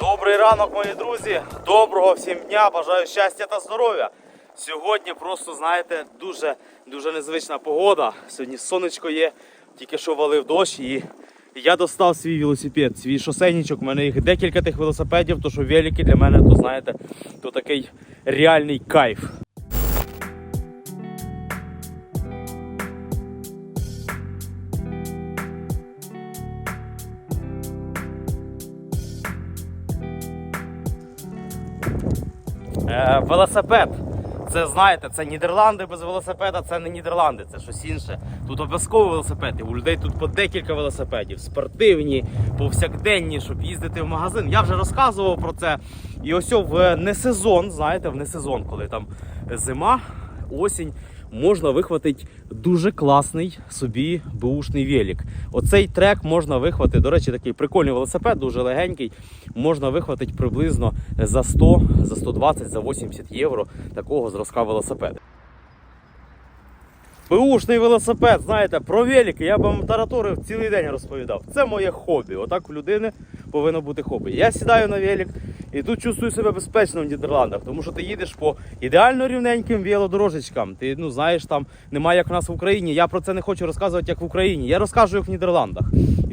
Добрий ранок, мої друзі. Доброго всім дня. Бажаю щастя та здоров'я. Сьогодні просто, знаєте, дуже дуже незвична погода. Сьогодні сонечко є, тільки що валив дощ і я достав свій велосипед, свій шосейничок. У мене їх декілька тих велосипедів, то що велики для мене, то знаєте, то такий реальний кайф. Е, велосипед. Це знаєте, це Нідерланди без велосипеда, це не Нідерланди, це щось інше. Тут обов'язково велосипеди. У людей тут по декілька велосипедів, спортивні, повсякденні, щоб їздити в магазин. Я вже розказував про це. І ось в несезон, знаєте, в несезон, коли там зима, осінь, можна вихватити дуже класний собі бушний велик. Оцей трек можна вихватити. До речі, такий прикольний велосипед, дуже легенький. Можна вихватити приблизно за 100, за 120, за 80 євро такого зразка велосипеда. Бушний велосипед, знаєте, про велики я б вам тараторив цілий день розповідав. Це моє хобі. Отак у людини повинно бути хобі. Я сідаю на велик і тут чувствую себе безпечно в Нідерландах, тому що ти їдеш по ідеально рівненьким велодорожечкам. Ти ну знаєш, там немає як у нас в Україні. Я про це не хочу розказувати як в Україні. Я розкажу як в Нідерландах.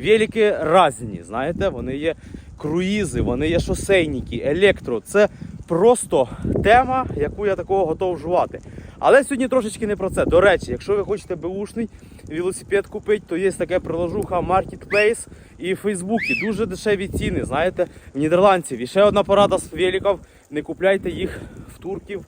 Велики різні, знаєте, вони є круїзи, вони є шосейники, електро. Це просто тема, яку я такого готов вживати. Але сьогодні трошечки не про це. До речі, якщо ви хочете беушний велосипед купити, то є таке приложуха Marketplace і в Фейсбуці. Дуже дешеві ціни, знаєте, в нідерландців. І ще одна порада з великів, не купляйте їх в турків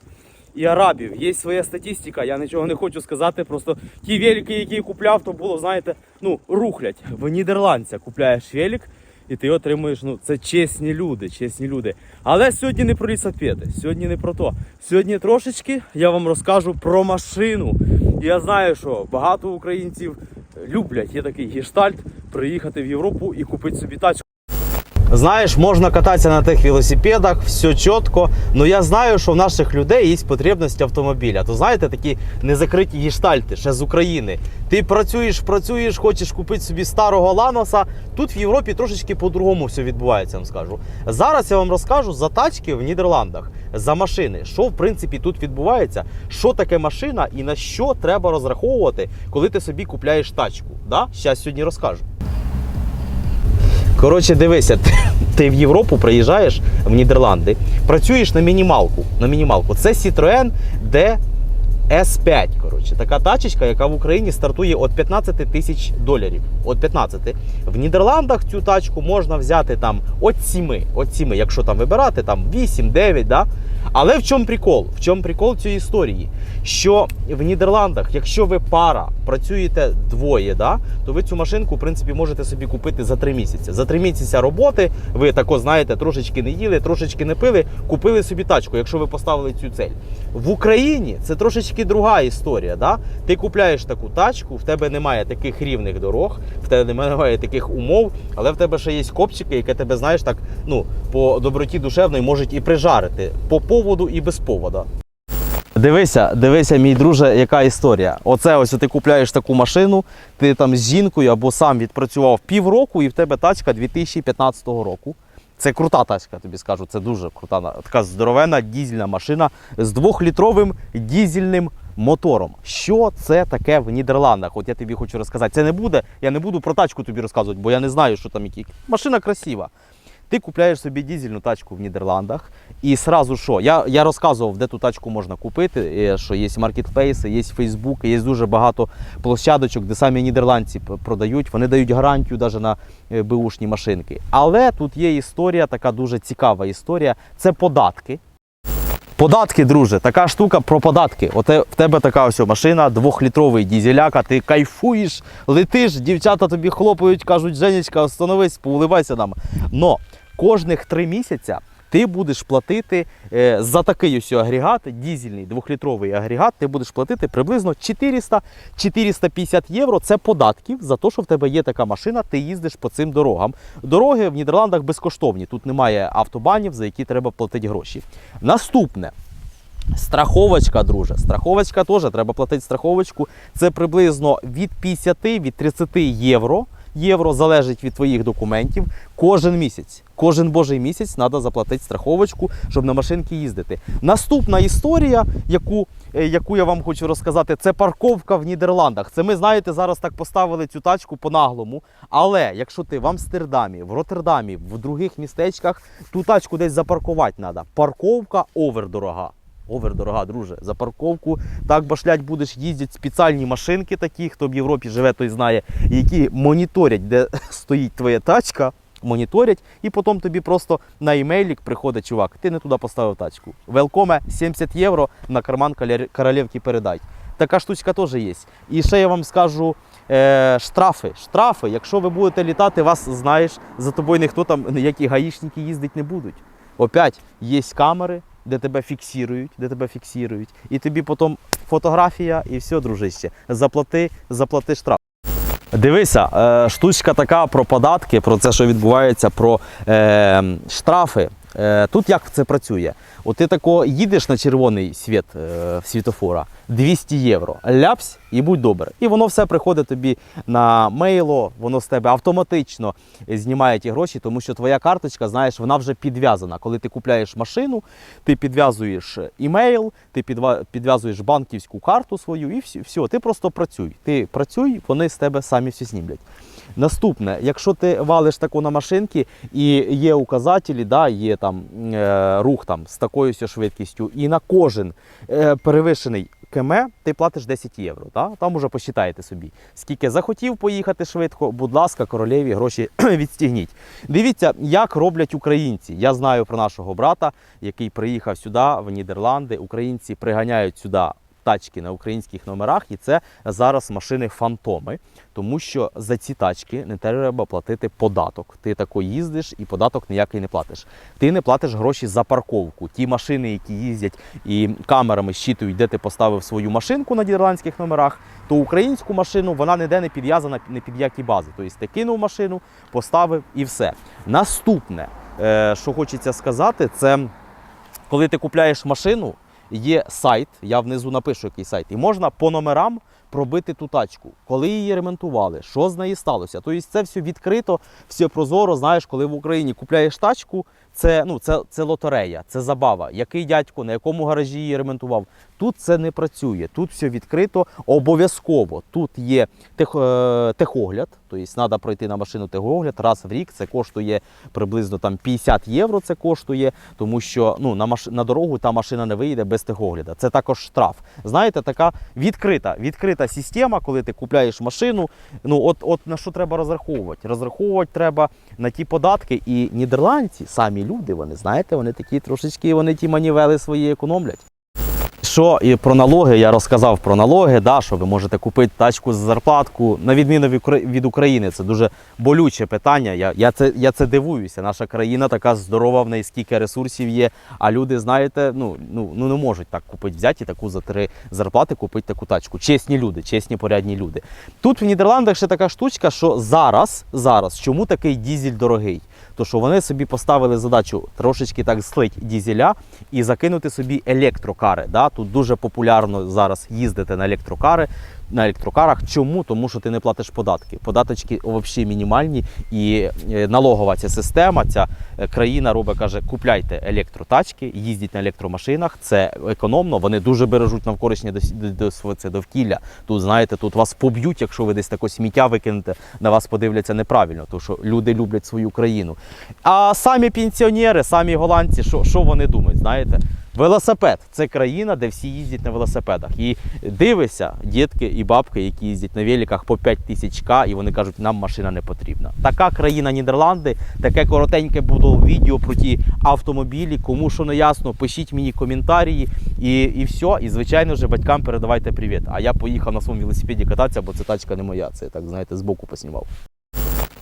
і арабів. Є своя статистика, я нічого не хочу сказати. Просто ті велики, які я купляв, то було, знаєте, ну, рухлять. В нідерландця купляєш велик, і ти отримуєш, ну, це чесні люди, чесні люди. Але сьогодні не про лісопеди, сьогодні не про то. Сьогодні трошечки я вам розкажу про машину. Я знаю, що багато українців люблять, є такий гештальт, приїхати в Європу і купити собі тачку. Знаєш, можна кататися на тих велосипедах, все чітко. але я знаю, що в наших людей є потребність автомобіля. То знаєте, такі незакриті гештальти ще з України. Ти працюєш, працюєш, хочеш купити собі старого ланоса. Тут в Європі трошечки по-другому все відбувається, вам скажу. Зараз я вам розкажу за тачки в Нідерландах, за машини, що в принципі тут відбувається, що таке машина і на що треба розраховувати, коли ти собі купляєш тачку. Да? Зараз сьогодні розкажу. Коротше, дивися, ти, ти в Європу приїжджаєш в Нідерланди, працюєш на мінімалку. На мінімалку. Це Citroën DS5. Коротше, така тачечка, яка в Україні стартує від 15 тисяч доларів. От 15. В Нідерландах цю тачку можна взяти там від 7, від 7, якщо там вибирати, там 8, 9, да? Але в чому прикол? В чому прикол цієї історії? Що в Нідерландах, якщо ви пара працюєте двоє, да, то ви цю машинку, в принципі, можете собі купити за три місяці. За три місяці роботи ви тако знаєте, трошечки не їли, трошечки не пили, купили собі тачку, якщо ви поставили цю цель. В Україні це трошечки друга історія. Да? Ти купляєш таку тачку, в тебе немає таких рівних дорог, в тебе немає таких умов, але в тебе ще є копчики, які тебе, знаєш, так ну, по доброті душевної можуть і прижарити по поводу і без повода. Дивися, дивися, мій друже, яка історія. Оце ось ти купляєш таку машину, ти там з жінкою або сам відпрацював півроку, і в тебе тачка 2015 року. Це крута тачка, тобі скажу. Це дуже крута, така здоровена дізельна машина з двохлітровим дізельним мотором. Що це таке в Нідерландах? От я тобі хочу розказати. Це не буде, я не буду про тачку тобі розказувати, бо я не знаю, що там які. Машина красива. Ти купляєш собі дізельну тачку в Нідерландах, і сразу що? Я, я розказував, де ту тачку можна купити, е, що є маркетплейси, є Фейсбук, є дуже багато площадочок, де самі нідерландці продають. Вони дають гарантію навіть на е, беушні машинки. Але тут є історія, така дуже цікава історія. Це податки. Податки, друже, така штука про податки. Оте в тебе така ось машина, двохлітровий дізеляка, ти кайфуєш, летиш, дівчата тобі хлопають, кажуть, Женечка, остановись, повливайся нам. Но кожних три місяця ти будеш платити е, за такий ось агрегат, дізельний двохлітровий агрегат, ти будеш платити приблизно 400-450 євро. Це податків за те, що в тебе є така машина, ти їздиш по цим дорогам. Дороги в Нідерландах безкоштовні. Тут немає автобанів, за які треба платити гроші. Наступне. Страховочка, друже. Страховочка теж треба платити страховочку. Це приблизно від 50 від 30 євро. Євро, залежить від твоїх документів. Кожен місяць, кожен божий місяць треба заплатити страховочку, щоб на машинці їздити. Наступна історія, яку, е, яку я вам хочу розказати, це парковка в Нідерландах. Це ми, знаєте, зараз так поставили цю тачку по-наглому. Але якщо ти в Амстердамі, в Роттердамі, в других містечках, ту тачку десь запаркувати треба. Парковка овердорога. Овер дорога, друже, за парковку так башлять будеш їздять спеціальні машинки, такі, хто в Європі живе, той знає, які моніторять, де стоїть твоя тачка, моніторять, і потім тобі просто на імейлік приходить чувак, ти не туди поставив тачку. Велкоме 70 євро на карман королевки передай. Така штучка теж є. І ще я вам скажу е, штрафи. Штрафи, якщо ви будете літати, вас знаєш, за тобою ніхто там, ніякі гаїшники їздити не будуть. Опять є камери, де тебе фіксують, де тебе фіксують, і тобі потім фотографія і все, дружище. Заплати, заплати штраф. Дивися, е, штучка така про податки, про це, що відбувається, про е, штрафи. Е, тут як це працює? От ти тако їдеш на червоний світ е, світофора 200 євро, ляпсь і будь добре. І воно все приходить тобі на мейло, воно з тебе автоматично знімає ті гроші, тому що твоя карточка, знаєш, вона вже підв'язана. Коли ти купляєш машину, ти підв'язуєш імейл, ти підв'язуєш банківську карту свою і все, все, ти просто працюй. Ти працюй, вони з тебе самі все знімлять. Наступне, якщо ти валиш таку на машинки і є указателі, да, є там е, рух там з такою швидкістю, і на кожен е, перевищений км ти платиш 10 євро. Да? Там уже посчитаєте собі. Скільки захотів поїхати швидко, будь ласка, королеві гроші відстігніть. Дивіться, як роблять українці. Я знаю про нашого брата, який приїхав сюди, в Нідерланди. Українці приганяють сюди тачки на українських номерах, і це зараз машини фантоми, тому що за ці тачки не треба платити податок. Ти тако їздиш і податок ніякий не платиш. Ти не платиш гроші за парковку. Ті машини, які їздять і камерами щитують, де ти поставив свою машинку на нідерландських номерах, то українську машину вона ніде не підв'язана не під які бази. Тобто ти кинув машину, поставив і все. Наступне, е, що хочеться сказати, це коли ти купляєш машину, є сайт, я внизу напишу який сайт, і можна по номерам пробити ту тачку, коли її ремонтували, що з нею сталося. Тобто це все відкрито, все прозоро. Знаєш, коли в Україні купляєш тачку, це, ну, це, це лотерея, це забава. Який дядько, на якому гаражі її ремонтував. Тут це не працює. Тут все відкрито обов'язково. Тут є тех, е, техогляд, тобто треба пройти на машину техогляд раз в рік. Це коштує приблизно там 50 євро. Це коштує, тому що ну, на, маш... на дорогу та машина не виїде без техогляда. Це також штраф. Знаєте, така відкрита, відкрита система, коли ти купляєш машину. Ну, от, от на що треба розраховувати? Розраховувати треба на ті податки. І нідерландці, самі люди, вони знаєте, вони такі трошечки, вони ті манівели свої економлять. Що і про налоги я розказав про налоги, да, що ви можете купити тачку за зарплатку. На відміну від України, це дуже болюче питання. Я, я, це, я це дивуюся. Наша країна така здорова, в неї скільки ресурсів є. А люди, знаєте, ну, ну, ну не можуть так купити, взяти таку за три зарплати купити таку тачку. Чесні люди, чесні порядні люди. Тут в Нідерландах ще така штучка, що зараз, зараз чому такий дізель дорогий? То що вони собі поставили задачу трошечки так слить дізеля і закинути собі електрокари. Да? Тут дуже популярно зараз їздити на електрокари. На електрокарах. Чому? Тому що ти не платиш податки. Податочки взагалі мінімальні, і е, налогова ця система, ця е, країна робить, каже, купляйте електротачки, їздіть на електромашинах. Це економно. Вони дуже бережуть навколишнє це довкілля. Тут знаєте, тут вас поб'ють, якщо ви десь таке сміття викинете, на вас подивляться неправильно, тому що люди люблять свою країну. А самі пенсіонери, самі голландці, що, що вони думають? Знаєте? Велосипед це країна, де всі їздять на велосипедах. І дивися, дітки і бабки, які їздять на великах по 5 тисяч к, і вони кажуть, нам машина не потрібна. Така країна Нідерланди, таке коротеньке було відео про ті автомобілі. Кому що не ясно, пишіть мені коментарі і, і все. І звичайно ж батькам передавайте привіт. А я поїхав на своєму велосипеді кататися, бо це тачка не моя. Це так знаєте, збоку поснімав.